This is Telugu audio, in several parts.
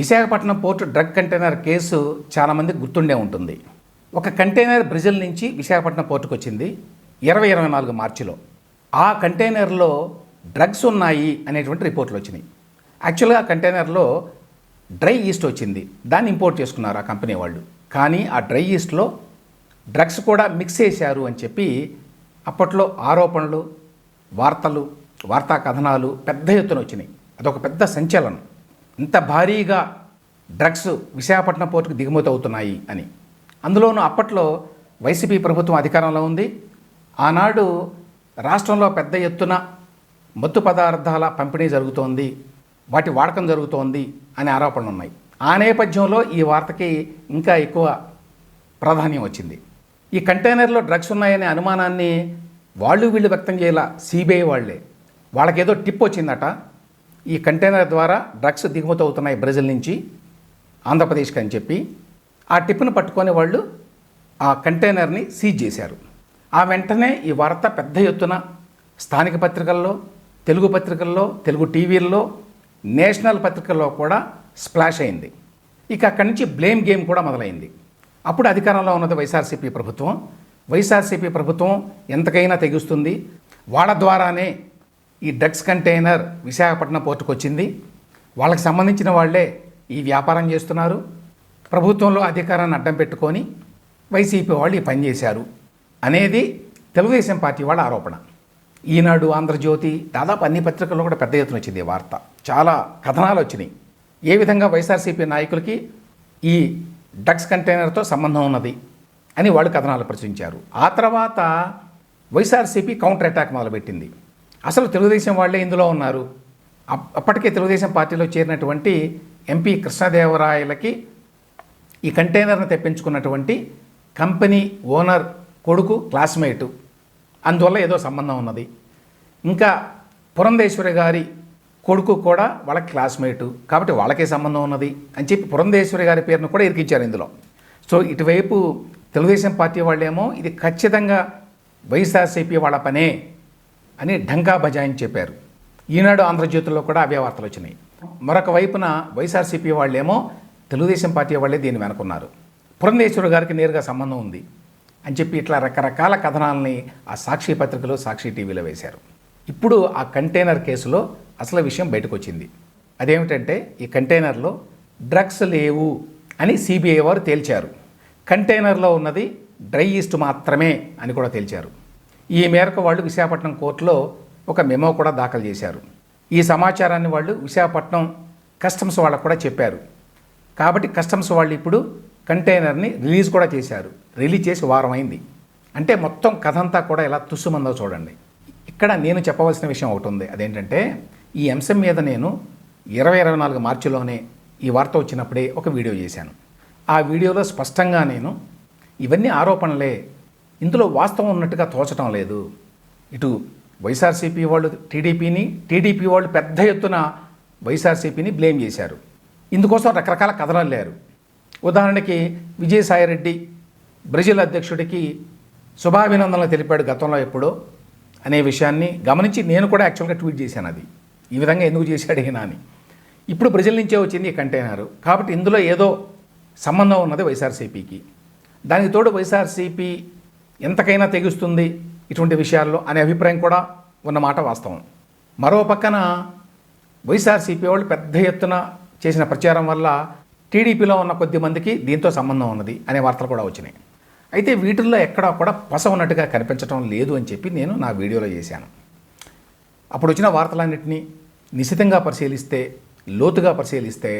Visakhapatnam port drug container case చాలామంది గుర్తుండే ఉంటుంది. ఒక కంటైనర్ బ్రెజిల్ నుంచి విశాఖపట్నం పోర్టుకు వచ్చింది ఇరవై ఇరవై నాలుగు మార్చిలో. ఆ కంటైనర్లో డ్రగ్స్ ఉన్నాయి అనేటువంటి రిపోర్ట్లు వచ్చినాయి. యాక్చువల్గా కంటైనర్లో డ్రై ఈస్ట్ వచ్చింది. దాన్ని ఇంపోర్ట్ చేసుకున్నారు ఆ కంపెనీ వాళ్ళు. కానీ ఆ డ్రై ఈస్ట్లో డ్రగ్స్ కూడా మిక్స్ చేశారు అని చెప్పి అప్పట్లో ఆరోపణలు వార్తలు వార్తా కథనాలు పెద్ద ఎత్తున వచ్చినాయి. అదొక పెద్ద సంచలనం. ఇంత భారీగా డ్రగ్స్ విశాఖపట్నం పోర్టుకు దిగుమతి అవుతున్నాయి అని. అందులోనూ అప్పట్లో వైసీపీ ప్రభుత్వం అధికారంలో ఉంది. ఆనాడు రాష్ట్రంలో పెద్ద ఎత్తున మత్తు పదార్థాల పంపిణీ జరుగుతోంది. వాటి వాడకం జరుగుతోంది అనే ఆరోపణలు ఉన్నాయి. ఆ నేపథ్యంలో ఈ వార్తకి ఇంకా ఎక్కువ ప్రాధాన్యం వచ్చింది. ఈ కంటైనర్లో డ్రగ్స్ ఉన్నాయనే అనుమానాన్ని వాళ్ళు వీళ్ళు వ్యక్తం చేయాల? సిబిఐ వాళ్ళే. వాళ్ళకేదో టిప్ వచ్చిందట. ఈ కంటైనర్ ద్వారా డ్రగ్స్ దిగుమతి అవుతున్నాయి బ్రెజిల్ నుంచి. ఆంధ్రప్రదేశ్కి అని చెప్పి ఆ టిప్పును పట్టుకొని వాళ్ళు ఆ కంటైనర్ని సీజ్ చేశారు. ఆ వెంటనే ఈ వార్త పెద్ద ఎత్తున స్థానిక పత్రికల్లో తెలుగు పత్రికల్లో తెలుగు టీవీల్లో నేషనల్ పత్రికల్లో కూడా స్ప్లాష్ అయింది. ఇక అక్కడి నుంచి బ్లేమ్ గేమ్ కూడా మొదలైంది. అప్పుడు అధికారంలో ఉన్నది వైఎస్ఆర్సీపీ ప్రభుత్వం. వైఎస్ఆర్సీపీ ప్రభుత్వం ఎంతకైనా తెగుస్తుంది. వాళ్ళ ద్వారానే ఈ డ్రగ్స్ కంటైనర్ విశాఖపట్నం పోర్టుకు వచ్చింది వాళ్ళకి సంబంధించిన వాళ్ళే ఈ వ్యాపారం చేస్తున్నారు. ప్రభుత్వంలో అధికారాన్ని అడ్డం పెట్టుకొని వైసీపీ వాళ్ళు ఈ పని చేశారు అనేది తెలుగుదేశం పార్టీ వాళ్ళ ఆరోపణ. ఈనాడు ఆంధ్రజ్యోతి దాదాపు అన్ని పత్రికల్లో కూడా పెద్ద ఎత్తున వచ్చింది వార్త. చాలా కథనాలు వచ్చినాయి. ఏ విధంగా వైఎస్ఆర్సీపీ నాయకులకి ఈ డ్రగ్స్ కంటైనర్తో సంబంధం ఉన్నది అని వాళ్ళు కథనాలు ప్రచురించారు. ఆ తర్వాత వైఎస్ఆర్సీపీ కౌంటర్ అటాక్ మొదలుపెట్టింది. అసలు తెలుగుదేశం వాళ్ళే ఇందులో ఉన్నారు. అప్- అప్పటికే తెలుగుదేశం పార్టీలో చేరినటువంటి ఎంపీ కృష్ణదేవరాయలకి ఈ కంటైనర్ను తెప్పించుకున్నటువంటి కంపెనీ ఓనర్ కొడుకు క్లాస్మేటు. అందువల్ల ఏదో సంబంధం ఉన్నది. ఇంకా పురంధేశ్వరి గారి కొడుకు కూడా వాళ్ళ క్లాస్మేటు. కాబట్టి వాళ్ళకే సంబంధం ఉన్నది అని చెప్పి పురంధేశ్వరి గారి పేరును కూడా ఇరికించారు ఇందులో. సో ఇటువైపు తెలుగుదేశం పార్టీ వాళ్ళేమో ఇది ఖచ్చితంగా వైఎస్ఆర్సీపీ వాళ్ళ పనే అని ఢంకా బజాయిని చెప్పారు. ఈనాడు ఆంధ్రజ్యోతిలో కూడా అవే వార్తలు వచ్చినాయి మరొక వైపున వైఎస్ఆర్సీపీ వాళ్ళేమో తెలుగుదేశం పార్టీ వాళ్ళే దీన్ని వెనుకున్నారు. పురంధేశ్వరు గారికి నేరుగా సంబంధం ఉంది అని చెప్పి ఇట్లా రకరకాల కథనాలని ఆ సాక్షి పత్రికలో సాక్షి టీవీలో వేశారు. ఇప్పుడు ఆ కంటైనర్ కేసులో అసలు విషయం బయటకు వచ్చింది అదేమిటంటే ఈ కంటైనర్లో డ్రగ్స్ లేవు అని సిబిఐ వారు తేల్చారు. కంటైనర్లో ఉన్నది డ్రై ఈస్ట్ మాత్రమే అని కూడా తేల్చారు. ఈ మేరకు వాళ్ళు విశాఖపట్నం కోర్టులో ఒక మెమో కూడా దాఖలు చేశారు. ఈ సమాచారాన్ని వాళ్ళు విశాఖపట్నం కస్టమ్స్ వాళ్ళకు కూడా చెప్పారు. కాబట్టి కస్టమ్స్ వాళ్ళు ఇప్పుడు కంటైనర్ని రిలీజ్ కూడా చేశారు. రిలీజ్ చేసి వారం అయింది. అంటే మొత్తం కథ అంతా కూడా ఎలా తుస్సుమందో చూడండి. ఇక్కడ నేను చెప్పవలసిన విషయం ఒకటి ఉంది. అదేంటంటే ఈ అంశం మీద నేను ఇరవై ఇరవై నాలుగు మార్చిలోనే ఈ వార్త వచ్చినప్పుడే ఒక వీడియో చేశాను. ఆ వీడియోలో స్పష్టంగా నేను ఇవన్నీ ఆరోపణలే. ఇందులో వాస్తవం ఉన్నట్టుగా తోచటం లేదు. ఇటు వైఎస్ఆర్సీపీ వాళ్ళు టీడీపీని టీడీపీ వాళ్ళు పెద్ద ఎత్తున వైఎస్ఆర్సీపీని బ్లేమ్ చేశారు. ఇందుకోసం రకరకాల కథనాలు లేరు. ఉదాహరణకి విజయసాయిరెడ్డి బ్రెజిల్ అధ్యక్షుడికి శుభాభినందనలు తెలిపాడు గతంలో ఎప్పుడో అనే విషయాన్ని గమనించి నేను కూడా యాక్చువల్గా ట్వీట్ చేశాను అది. ఈ విధంగా ఎందుకు చేశాడు ఈయన అని. ఇప్పుడు బ్రెజిల్ నుంచే వచ్చింది ఈ కంటైనర్. కాబట్టి ఇందులో ఏదో సంబంధం ఉన్నది వైఎస్ఆర్సీపీకి. దానికి తోడు వైఎస్ఆర్సీపీ ఎంతకైనా తెగుస్తుంది. ఇటువంటి విషయాల్లో అనే అభిప్రాయం కూడా ఉన్నమాట వాస్తవం. మరో పక్కన వైఎస్ఆర్సీపీ వాళ్ళు పెద్ద ఎత్తున చేసిన ప్రచారం వల్ల టీడీపీలో ఉన్న కొద్ది మందికి దీంతో సంబంధం ఉన్నది అనే వార్తలు కూడా వచ్చినాయి. అయితే వీటిల్లో ఎక్కడా కూడా పస ఉన్నట్టుగా కనిపించడం లేదు అని చెప్పి నేను నా వీడియోలో చేశాను. అప్పుడు వచ్చిన వార్తలన్నింటినీ నిశితంగా పరిశీలిస్తే లోతుగా పరిశీలిస్తే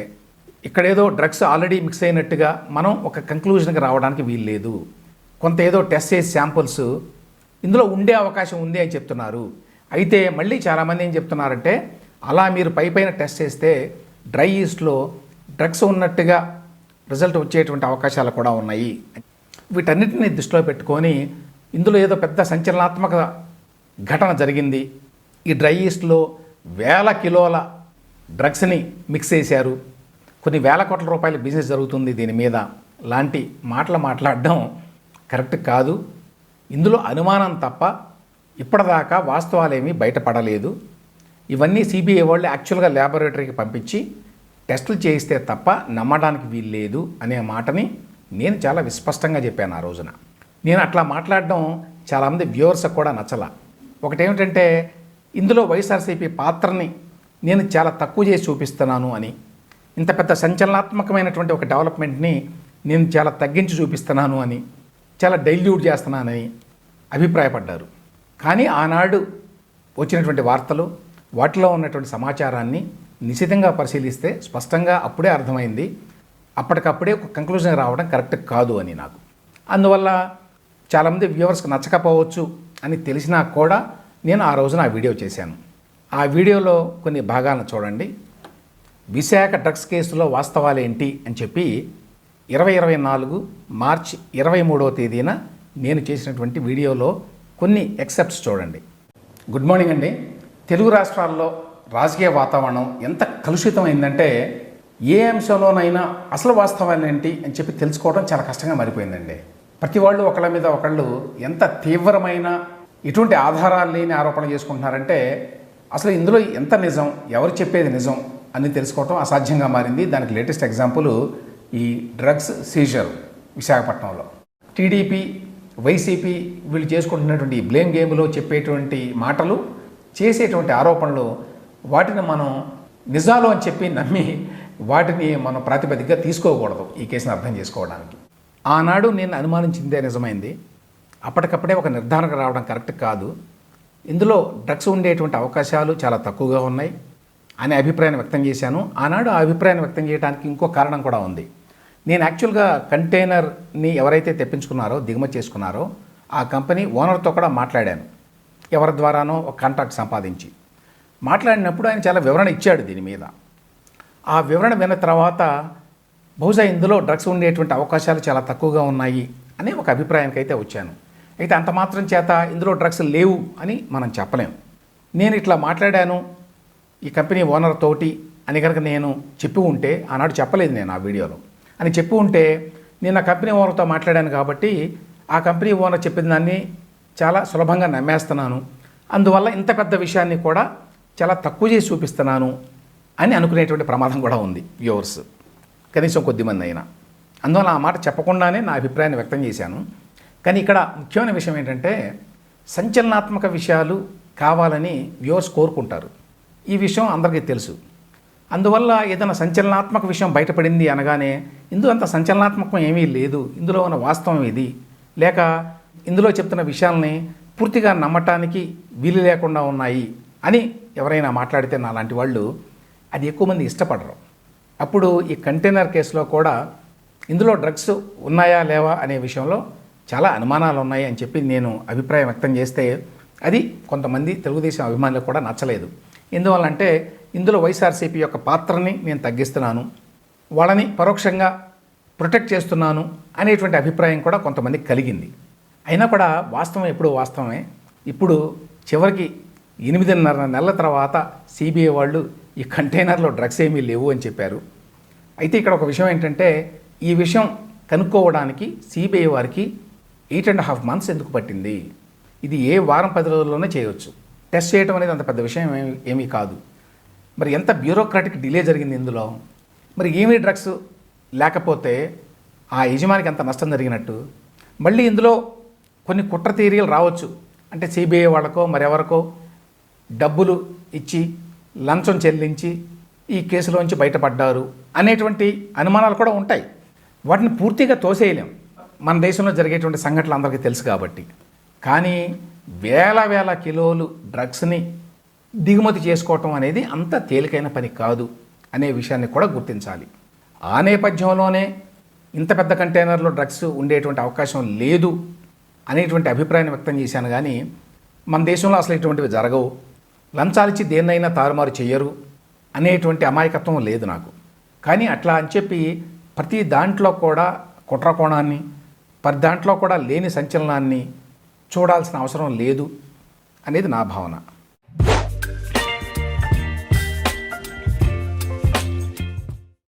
ఇక్కడేదో డ్రగ్స్ ఆల్రెడీ మిక్స్ అయినట్టుగా మనం ఒక కంక్లూజన్కి రావడానికి వీల్లేదు. కొంత ఏదో టెస్ట్ చేసి శాంపుల్స్ ఇందులో ఉండే అవకాశం ఉంది అని చెప్తున్నారు. అయితే మళ్ళీ చాలామంది ఏం చెప్తున్నారంటే అలా మీరు పై పైన టెస్ట్ చేస్తే డ్రై ఈస్ట్లో డ్రగ్స్ ఉన్నట్టుగా రిజల్ట్ వచ్చేటువంటి అవకాశాలు కూడా ఉన్నాయి. వీటన్నిటిని దృష్టిలో పెట్టుకొని ఇందులో ఏదో పెద్ద సంచలనాత్మక ఘటన జరిగింది. ఈ డ్రై ఈస్ట్లో వేల కిలోల డ్రగ్స్ని మిక్స్ చేశారు. కొన్ని వేల కోట్ల రూపాయల బిజినెస్ జరుగుతుంది దీని మీద. లాంటి మాటలు మాట్లాడడం కరెక్ట్ కాదు. ఇందులో అనుమానం తప్ప ఇప్పటిదాకా వాస్తవాలేమీ బయటపడలేదు. ఇవన్నీ సిబిఐ వాళ్ళు యాక్చువల్గా ల్యాబొరేటరీకి పంపించి టెస్టులు చేయిస్తే తప్ప నమ్మడానికి వీలు లేదు అనే మాటని నేను చాలా విస్పష్టంగా చెప్పాను ఆ రోజున. నేను అట్లా మాట్లాడడం చాలామంది వ్యూవర్స్కి కూడా నచ్చల. ఒకటేమిటంటే ఇందులో వైఎస్ఆర్సీపీ పాత్రని నేను చాలా తక్కువ చేసి చూపిస్తున్నాను అని. ఇంత పెద్ద సంచలనాత్మకమైనటువంటి ఒక డెవలప్మెంట్ని నేను చాలా తగ్గించి చూపిస్తున్నాను అని. చాలా డైల్యూట్ చేస్తున్నానని అభిప్రాయపడ్డారు. కానీ ఆనాడు వచ్చినటువంటి వార్తలు వాటిలో ఉన్నటువంటి సమాచారాన్ని నిశితంగా పరిశీలిస్తే స్పష్టంగా అప్పుడే అర్థమైంది. అప్పటికప్పుడే ఒక కంక్లూజన్ రావడం కరెక్ట్ కాదు అని నాకు. అందువల్ల చాలామంది వ్యూవర్స్కి నచ్చకపోవచ్చు అని తెలిసినా కూడా నేను ఆ రోజున ఆ వీడియో చేశాను. ఆ వీడియోలో కొన్ని భాగాలను చూడండి. విశాఖ డ్రగ్స్ కేసులో వాస్తవాలు ఏంటి అని చెప్పి ఇరవై ఇరవై నాలుగు మార్చి ఇరవై మూడవ తేదీన నేను చేసినటువంటి వీడియోలో కొన్ని ఎక్సెప్ట్స్ చూడండి. గుడ్ మార్నింగ్ అండి. తెలుగు రాష్ట్రాల్లో రాజకీయ వాతావరణం ఎంత కలుషితమైందంటే ఏ అంశంలోనైనా అసలు వాస్తవాలు ఏంటి అని చెప్పి తెలుసుకోవడం చాలా కష్టంగా మారిపోయిందండి. ప్రతి వాళ్ళు ఒకళ్ళ మీద ఒకళ్ళు ఎంత తీవ్రమైన ఎటువంటి ఆధారాలు లేని ఆరోపణలు చేసుకుంటున్నారంటే అసలు ఇందులో ఎంత నిజం ఎవరు చెప్పేది నిజం అని తెలుసుకోవటం అసాధ్యంగా మారింది. దానికి లేటెస్ట్ ఎగ్జాంపుల్ ఈ డ్రగ్స్ సీజర్ విశాఖపట్నంలో. టీడీపీ వైసీపీ వీళ్ళు చేసుకుంటున్నటువంటి బ్లేమ్ గేమ్లో చెప్పేటువంటి మాటలు చేసేటువంటి ఆరోపణలు వాటిని మనం నిజాలు అని చెప్పి నమ్మి వాటిని మనం ప్రాతిపదికగా తీసుకోకూడదు ఈ కేసును అర్థం చేసుకోవడానికి. ఆనాడు నేను అనుమానించిందే నిజమైంది. అప్పటికప్పుడే ఒక నిర్ధారణకు రావడం కరెక్ట్ కాదు. ఇందులో డ్రగ్స్ ఉండేటువంటి అవకాశాలు చాలా తక్కువగా ఉన్నాయి అనే అభిప్రాయాన్ని వ్యక్తం చేశాను. ఆనాడు ఆ అభిప్రాయాన్ని వ్యక్తం చేయడానికి ఇంకో కారణం కూడా ఉంది. నేను యాక్చువల్గా కంటైనర్ని ఎవరైతే తెప్పించుకున్నారో దిగుమతి చేసుకున్నారో ఆ కంపెనీ ఓనర్తో కూడా మాట్లాడాను. ఎవరి ద్వారానో ఒక కాంట్రాక్ట్ సంపాదించి. మాట్లాడినప్పుడు ఆయన చాలా వివరణ ఇచ్చాడు దీని మీద. ఆ వివరణ విన్న తర్వాత బహుశా ఇందులో డ్రగ్స్ ఉండేటువంటి అవకాశాలు చాలా తక్కువగా ఉన్నాయి అనే ఒక అభిప్రాయానికి అయితే వచ్చాను. అయితే అంత మాత్రం చేత ఇందులో డ్రగ్స్ లేవు అని మనం చెప్పలేం. నేను ఇట్లా మాట్లాడాను ఈ కంపెనీ ఓనర్ తోటి అని కనుక నేను చెప్పి ఉంటే ఆనాడు చెప్పలేదు నేను ఆ వీడియోలో. అని చెప్పి ఉంటే నేను ఆ కంపెనీ ఓనర్తో మాట్లాడాను కాబట్టి ఆ కంపెనీ ఓనర్ చెప్పిన దాన్ని చాలా సులభంగా నమ్మేస్తున్నాను. అందువల్ల ఇంత పెద్ద విషయాన్ని కూడా చాలా తక్కువ చేసి చూపిస్తున్నాను అని అనుకునేటువంటి ప్రమాదం కూడా ఉంది వ్యూవర్స్. కనీసం కొద్దిమంది అయినా. అందువల్ల ఆ మాట చెప్పకుండానే నా అభిప్రాయాన్ని వ్యక్తం చేశాను. కానీ ఇక్కడ ముఖ్యమైన విషయం ఏంటంటే సంచలనాత్మక విషయాలు కావాలని వ్యూవర్స్ కోరుకుంటారు. ఈ విషయం అందరికీ తెలుసు. అందువల్ల ఏదైనా సంచలనాత్మక విషయం బయటపడింది అనగానే ఇందులో అంత సంచలనాత్మకం ఏమీ లేదు. ఇందులో ఉన్న వాస్తవం ఇది లేక ఇందులో చెప్తున్న విషయాల్ని పూర్తిగా నమ్మటానికి వీలు లేకుండా ఉన్నాయి అని ఎవరైనా మాట్లాడితే నా లాంటి వాళ్ళు అది ఎక్కువ మంది ఇష్టపడరు. అప్పుడు ఈ కంటైనర్ కేసులో కూడా ఇందులో డ్రగ్స్ ఉన్నాయా లేవా అనే విషయంలో చాలా అనుమానాలు ఉన్నాయి అని చెప్పి నేను అభిప్రాయం వ్యక్తం చేస్తే అది కొంతమంది తెలుగుదేశం అభిమానులకు కూడా నచ్చలేదు. ఎందువల్లంటే ఇందులో వైఎస్ఆర్సీపీ యొక్క పాత్రని నేను తగ్గిస్తున్నాను వాళ్ళని పరోక్షంగా ప్రొటెక్ట్ చేస్తున్నాను అనేటువంటి అభిప్రాయం కూడా కొంతమందికి కలిగింది. అయినా కూడా వాస్తవం ఎప్పుడు వాస్తవమే. ఇప్పుడు చివరికి ఎనిమిదిన్నర నెలల తర్వాత సిబిఐ వాళ్ళు ఈ కంటైనర్లో డ్రగ్స్ ఏమీ లేవు అని చెప్పారు. అయితే ఇక్కడ ఒక విషయం ఏంటంటే ఈ విషయం కనుక్కోవడానికి సిబిఐ వారికి ఎయిట్ అండ్ హాఫ్ మంత్స్ ఎందుకు పట్టింది? ఇది ఏ వారం పది రోజుల్లోనే చేయవచ్చు టెస్ట్ చేయడం అనేది అంత పెద్ద విషయం ఏమీ కాదు. మరి ఎంత బ్యూరోక్రాటిక్ డిలే జరిగింది ఇందులో? మరి ఏమీ డ్రగ్స్ లేకపోతే ఆ యజమానికి ఎంత నష్టం జరిగినట్టు? మళ్ళీ ఇందులో కొన్ని కుట్ర తీరియలు రావచ్చు. అంటే సిబిఐ వాళ్ళకో మరెవరికో డబ్బులు ఇచ్చి లంచం చెల్లించి ఈ కేసులోంచి బయటపడ్డారు అనేటువంటి అనుమానాలు కూడా ఉంటాయి. వాటిని పూర్తిగా తోసేయలేం. మన దేశంలో జరిగేటువంటి సంఘటనలు అందరికీ తెలుసు కాబట్టి. కానీ వేల వేల కిలోలు డ్రగ్స్ని దిగుమతి చేసుకోవటం అనేది అంత తేలికైన పని కాదు అనే విషయాన్ని కూడా గుర్తించాలి. ఆ నేపథ్యంలోనే ఇంత పెద్ద కంటైనర్లో డ్రగ్స్ ఉండేటువంటి అవకాశం లేదు అనేటువంటి అభిప్రాయాన్ని వ్యక్తం చేశాను కానీ మన దేశంలో అసలు ఇటువంటివి జరగవు. లంచాలిచ్చి దేన్నైనా తారుమారు చేయరు అనేటువంటి అమాయకత్వం లేదు నాకు. కానీ అట్లా అని చెప్పి ప్రతి దాంట్లో కూడా కుట్రకోణాన్ని ప్రతి దాంట్లో కూడా లేని సంచలనాన్ని చూడాల్సిన అవసరం లేదు అనేది నా భావన.